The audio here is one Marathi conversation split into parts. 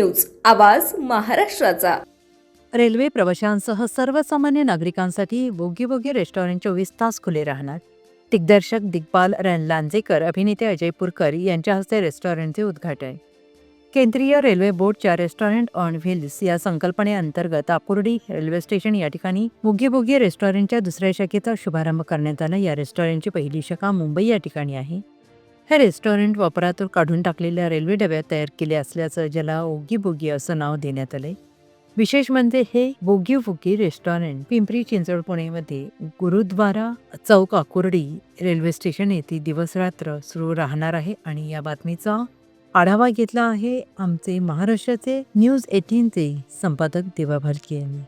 न्यूज आवाज महाराष्ट्राचा. रेल्वे प्रवाशांसह सर्वसामान्य नागरिकांसाठी बोगी बोगी रेस्टॉरंट चोवीस तास खुले राहणार. दिग्दर्शक दिग्पाल रणलांजेकर अभिनेते अजय पुरकर यांच्या हस्ते रेस्टॉरंटचे उद्घाटन. केंद्रीय रेल्वे बोर्डच्या रेस्टॉरंट ऑन व्हील्स या संकल्पनेअंतर्गत आकुर्डी रेल्वे स्टेशन या ठिकाणी बोगी बोगी रेस्टॉरंटच्या दुसऱ्या शाखेचा शुभारंभ करण्यात आला. या रेस्टॉरंटची पहिली शाखा मुंबई या ठिकाणी आहे. हे रेस्टॉरंट वापरातून काढून टाकलेल्या रेल्वे डब्यात तयार केले असल्याचं ज्याला ओगी बोगी असं नाव देण्यात आलंय. विशेष म्हणजे हे bogie bogie restaurant Pimpri Chinchwad पुणेमध्ये गुरुद्वारा चौक आकुर्डी रेल्वे स्टेशन येथे दिवस रात्र सुरू राहणार आहे आणि या बातमीचा आढावा घेतला आहे आमचे महाराष्ट्राचे न्यूज एटीनचे संपादक देवा भालके यांनी.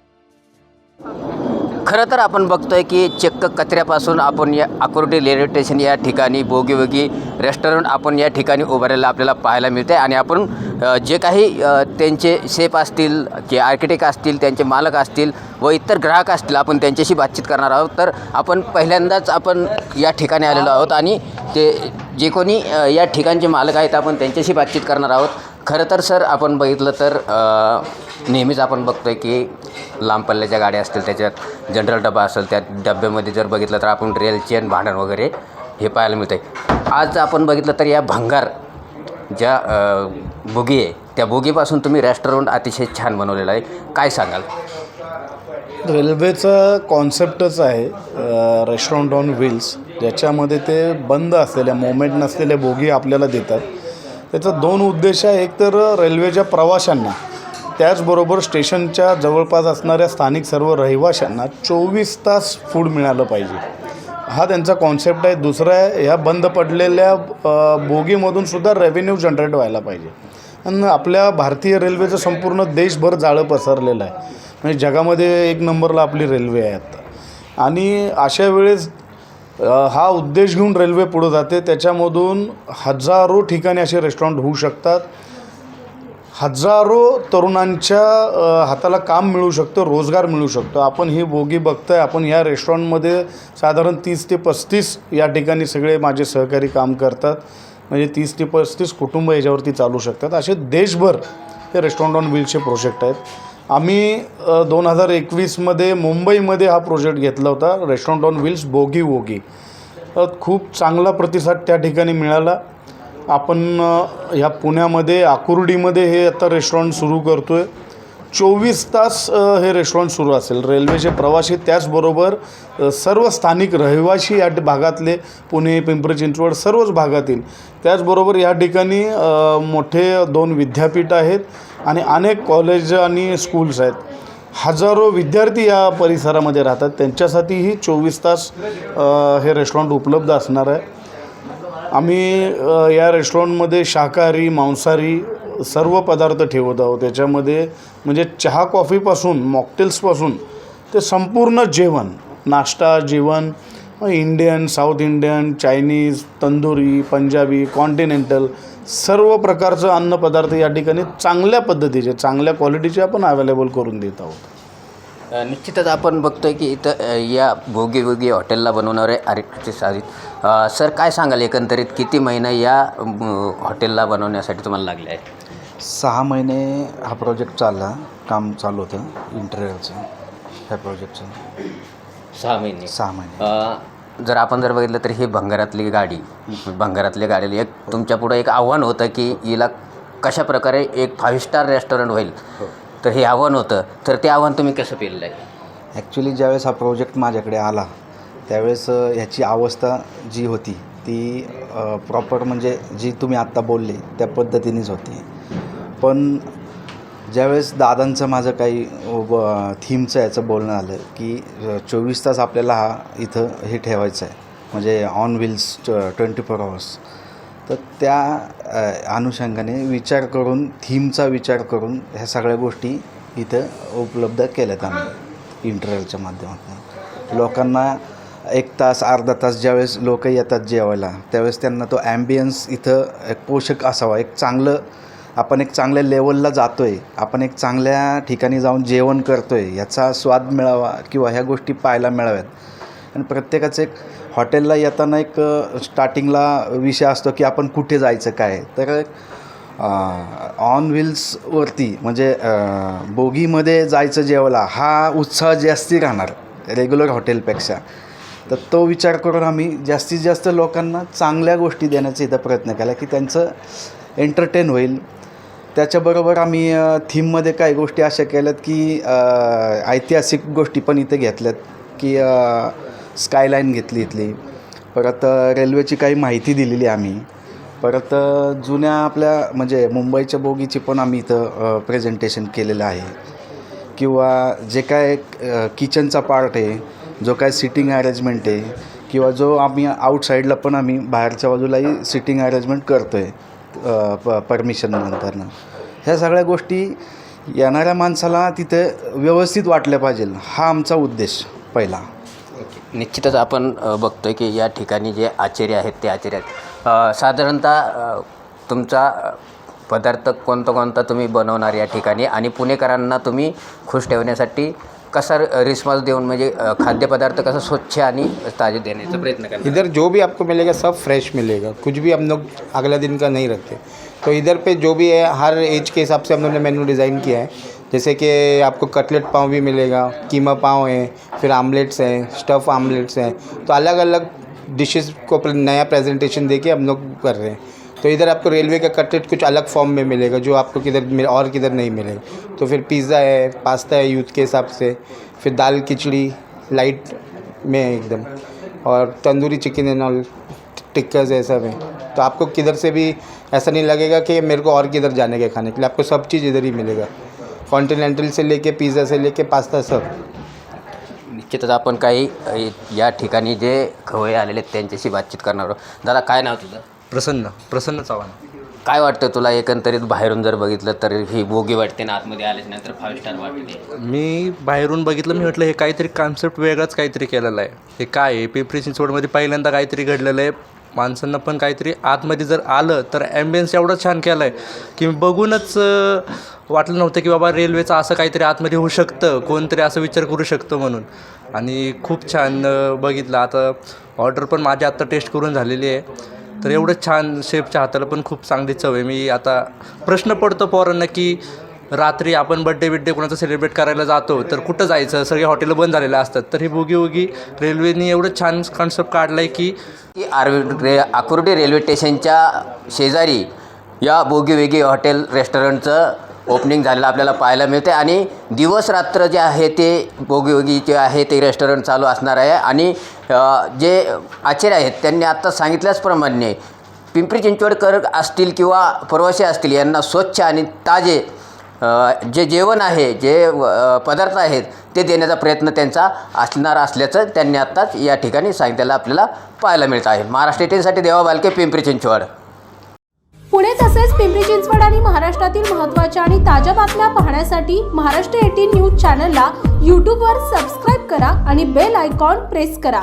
खरं तर आपण बघतोय की चक्क कचऱ्यापासून आपण या आकुर्डी रेल्वे स्टेशन या ठिकाणी बोगी बोगी रेस्टॉरंट आपण या ठिकाणी उभारायला आपल्याला पाहायला मिळते आणि आपण जे काही त्यांचे शेप असतील की आर्किटेक्ट असतील त्यांचे मालक असतील व इतर ग्राहक असतील आपण त्यांच्याशी बातचीत करणार आहोत. तर आपण पहिल्यांदाच आपण या ठिकाणी आलेलो आहोत आणि ते जे कोणी या ठिकाणचे मालक आहेत आपण त्यांच्याशी बातचीत करणार आहोत. खरं तर सर आपण बघितलं तर नेहमीच आपण बघतो आहे की लांब पल्ल्याच्या गाड्या असतील त्याच्यात जनरल डबा असेल त्या डब्यामध्ये जर बघितलं तर आपण रेल चेन भांडण वगैरे हे पाहायला मिळतं आहे आज आपण बघितलं तर या भंगार ज्या बोगी आहे त्या बोगीपासून तुम्ही रेस्टॉरंट अतिशय छान बनवलेलं आहे. काय सांगाल? रेल्वेचं कॉन्सेप्टच आहे रेस्टॉरंट ऑन व्हील्स ज्याच्यामध्ये ते बंद असलेल्या मोमेंट नसलेल्या बोगी आपल्याला देतात. त्याचा दोन उद्देश आहे. एक तर रेल्वेच्या प्रवाशांना. त्याचबरोबर स्टेशनच्या जवळपास असणाऱ्या स्थानिक सर्व रहिवाशांना चोवीस तास फूड मिळालं पाहिजे. हा त्यांचा कॉन्सेप्ट आहे. दुसरा आहे ह्या बंद पडलेल्या बोगीमधून सुद्धा रेव्हेन्यू जनरेट व्हायला पाहिजे. आणि आपल्या भारतीय रेल्वेचं संपूर्ण देशभर जाळं पसरलेलं आहे. म्हणजे जगामध्ये एक नंबरला आपली रेल्वे आहे आता. आणि अशा वेळेस हा उद्देश घेऊन रेल्वे पुढं जाते. त्याच्यामधून हजारो ठिकाणी असे रेस्टॉरंट होऊ शकतात. हजारो तरुणांच्या हाताला काम मिळू शकतं रोजगार मिळू शकतो. आपण ही बोगी बघताय आपण या रेस्टॉरंटमध्ये साधारण तीस ते पस्तीस या ठिकाणी सगळे माझे सहकारी काम करतात. म्हणजे तीस ते पस्तीस कुटुंब याच्यावरती चालू शकतात. असे देशभर हे रेस्टॉरंट ऑन व्हीलचे प्रोजेक्ट आहेत. आम्ही दोन हजार एकवीसमध्ये मुंबईमध्ये हा प्रोजेक्ट घेतला होता रेस्टॉरंट ऑन व्हील्स बोगी वोगी. खूप चांगला प्रतिसाद त्या ठिकाणी मिळाला. आपण ह्या पुण्यामध्ये आकुर्डीमध्ये हे आता रेस्टॉरंट सुरू करतो आहे चोवीस तास हे रेस्टॉरंट सुरू असेल. रेल्वेचे प्रवासी त्याचबरोबर सर्व स्थानिक रहिवासी या भागातले पुणे पिंपरी चिंचवड सर्वच भागातील त्याचबरोबर या ठिकाणी मोठे दोन विद्यापीठ आहेत आणि अनेक कॉलेज आणि स्कूल्स आहेत. हजारो विद्यार्थी या परिसरामध्ये राहतात. त्यांच्यासाठीही चोवीस तास हे रेस्टॉरंट उपलब्ध असणार आहे. आम्ही या रेस्टॉरंटमध्ये शाकाहारी मांसाहारी सर्व पदार्थ ठेवत आहोत. त्याच्यामध्ये म्हणजे चहा कॉफीपासून मॉकटेल्सपासून ते संपूर्ण जेवण नाश्ता जेवण Indian south Indian Chinese tandoori Punjabi continental सर्व प्रकारचं अन्नपदार्थ या ठिकाणी चांगल्या पद्धतीचे चांगल्या क्वालिटीचे आपण अवेलेबल करून देत आहोत. निश्चितच आपण बघतोय की इथं या भोगी भोगी हॉटेलला बनवणारे आर्किटेक्ट आहेत अ, सर काय सांगाल एकंदरीत? किती महिना या हॉटेलला बनवण्यासाठी तुम्हाला लागले आहे सहा महिने हा प्रोजेक्ट चालला. काम चालू होतं. इंटरव्ह्यूचं ह्या प्रोजेक्टचं सहा महिने. सहा महिने. जर आपण जर बघितलं तर ही भंगारातली गाडी भंगारातल्या गाडीला एक तुमच्या पुढं एक आव्हान होतं की हिला कशा प्रकारे एक फाईव्ह स्टार रेस्टॉरंट होईल. तर हे आव्हान होतं. तर ते आव्हान तुम्ही कसं पेललं आहे ॲक्च्युली ज्यावेळेस हा प्रोजेक्ट माझ्याकडे आला त्यावेळेस ह्याची अवस्था जी होती ती प्रॉपर म्हणजे जी तुम्ही आत्ता बोलले त्या पद्धतीनेच होती. पण ज्यावेळेस दादांचं माझं काही थीमचं याचं बोलणं आलं की चोवीस तास आपल्याला हा इथं हे ठेवायचं आहे म्हणजे on wheels twenty four hours तर त्या अनुषंगाने विचार करून थीमचा विचार करून ह्या सगळ्या गोष्टी इथं उपलब्ध केल्यात आम्ही इंटरव्ह्यूच्या माध्यमातून. लोकांना एक तास अर्धा तास ज्यावेळेस लोक येतात जेवायला त्यावेळेस त्यांना तो ॲम्बियन्स इथं एक पोषक असावा एक चांगलं आपण एक चांगल्या लेवलला जातो आहे आपण एक चांगल्या ठिकाणी जाऊन जेवण करतो आहे याचा स्वाद मिळावा किंवा ह्या गोष्टी पाहायला मिळाव्यात. आणि प्रत्येकाचं एक हॉटेलला येताना एक स्टार्टिंगला विषय असतो की आपण कुठे जायचं काय? तर ऑन व्हील्सवरती म्हणजे बोगीमध्ये जायचं जेवायला हा उत्साह जास्ती राहणार रेग्युलर हॉटेलपेक्षा. तर तो विचार करून आम्ही जास्तीत जास्त लोकांना चांगल्या गोष्टी देण्याचा इथं प्रयत्न केला की त्यांचं एंटरटेन होईल. त्याच्याबरोबर आम्ही थीममध्ये काही गोष्टी अशा केल्यात की ऐतिहासिक गोष्टी पण इथे घेतल्यात की स्कायलाईन घेतली इथली. परत रेल्वेची काही माहिती दिलेली आम्ही. परत जुन्या आपल्या म्हणजे मुंबईच्या बोगीची पण आम्ही इथं प्रेझेंटेशन केलेलं आहे. किंवा जे काय किचनचा पार्ट आहे जो काय सिटिंग अरेंजमेंट आहे किंवा जो आम्ही आउटसाईडला पण आम्ही बाहेरच्या बाजूलाही सिटिंग अरेंजमेंट करतो आहे प परमिशन नंतरनं. ह्या सगळ्या गोष्टी येणाऱ्या माणसाला तिथे व्यवस्थित वाटल्या पाहिजे हा आमचा उद्देश पहिला. निश्चितच आपण बघतो आहे की या ठिकाणी जे आचार्य आहेत ते आचार्य आहेत. साधारणतः तुमचा पदार्थ कोणता कोणता तुम्ही बनवणार या ठिकाणी आणि पुणेकरांना तुम्ही खुश ठेवण्यासाठी कसा रिस्पॉन्स देऊन म्हणजे खाद्यपदार्थ कसा स्वच्छ आणि ताजे देण्याचा प्रयत्न करा इधर जो भी आपको मिलेगा सब फ्रेश मिलेगा। कुछ भी हम लोग अगला दिन का नहीं रखते। तो इधर पे जो भी है हर एज के हिसाब से हम लोगों ने मेन्यू डिज़ाइन किया है। जैसे कि आपको कटलेट पाव भी मिलेगा, कीमा पाव है, फिर आमलेट्स हैं स्टफ़ आमलेट्स हैं। तो अलग अलग डिशेस को नया प्रेजेंटेशन दे के हम लोग कर रहे हैं। तो इधर आपको रेलवे का कटलेट कुछ अलग फॉर्म में मिलेगा, जो आपको किधर और किधर नहीं मिलेगा। तो फिर पिज़्ज़ा है पास्ता है यूथ के हिसाब से, फिर दाल खिचड़ी लाइट में है एकदम, और tandoori chicken and all tikkas है सब है। तो आपको किधर से भी ऐसा नहीं लगेगा कि मेरे को और किधर जाने के खाने के लिए, आपको सब चीज़ इधर ही मिलेगा। कॉन्टिनेंटल से लेके पिज़्ज़ा से लेके पास्ता सब. निश्चितच आपण काही अ, या ठिकाणी जे खवय आलेले आहेत त्यांच्याशी बातचीत करणार आहोत. दादा काय नाव तुझं? प्रसन्न प्रसन्न चव्हाण. काय वाटतं तुला एकंदरीत बाहेरून जर बघितलं तर ही बोगी वाटते ना आतमध्ये आल्याच नंतर फाईव्ह स्टार वाटते. मी बाहेरून बघितलं मी म्हटलं हे काहीतरी कॉन्सेप्ट वेगळाच काहीतरी केलेलं आहे. हे काय आहे? पिंपरी चिंचवडमध्ये पहिल्यांदा काहीतरी घडलेलं आहे. माणसांना पण काहीतरी आतमध्ये जर आलं तर ॲम्बियन्स एवढं छान केलं आहे की मी बघूनच वाटलं नव्हतं की बाबा रेल्वेचं असं काहीतरी आतमध्ये होऊ शकतं कोणतरी असं विचार करू शकतं म्हणून. आणि खूप छान बघितलं. आता ऑर्डर पण माझी आत्ता टेस्ट करून झालेली आहे. तर एवढं छान शेफच्या हाताला पण खूप चांगली चव आहे. मी आता प्रश्न पडतो पोरांना की रात्री आपण बड्डे बिड्डे कोणाचं सेलिब्रेट करायला जातो तर कुठं जायचं? सगळे हॉटेलं बंद झालेले असतात. तर ही बोगी बोगी रेल्वेनी एवढं छान कॉन्सेप्ट काढला आहे की की रे आकुर्डी रेल्वे स्टेशनच्या शेजारी या बोगी वेगी हॉटेल रेस्टॉरंटचं ओपनिंग झालेलं आपल्याला पाहायला मिळते आणि दिवसरात्र जे आहे ते बोगीबोगी जे आहे ते रेस्टॉरंट चालू असणार आहे. आणि जे आचार्य आहेत त्यांनी आत्ता सांगितल्याचप्रमाणे पिंपरी चिंचवडकर असतील किंवा प्रवासी असतील यांना स्वच्छ आणि ताजे जे जेवण आहे जे पदार्थ आहेत ते देण्याचा प्रयत्न त्यांचा असणार असल्याचं त्यांनी आत्ताच या ठिकाणी सांगितलेलं आपल्याला पाहायला मिळत आहे. महाराष्ट्र टीमसाठी देवा बालके पिंपरी चिंचवड. पुणे तसेच पिंपरी चिंचवड आणि महाराष्ट्रातील महत्त्वाच्या आणि ताज्या बातम्या पाहण्यासाठी महाराष्ट्र एटीन न्यूज चॅनलला यूट्यूबवर सबस्क्राईब करा आणि बेल आयकॉन प्रेस करा.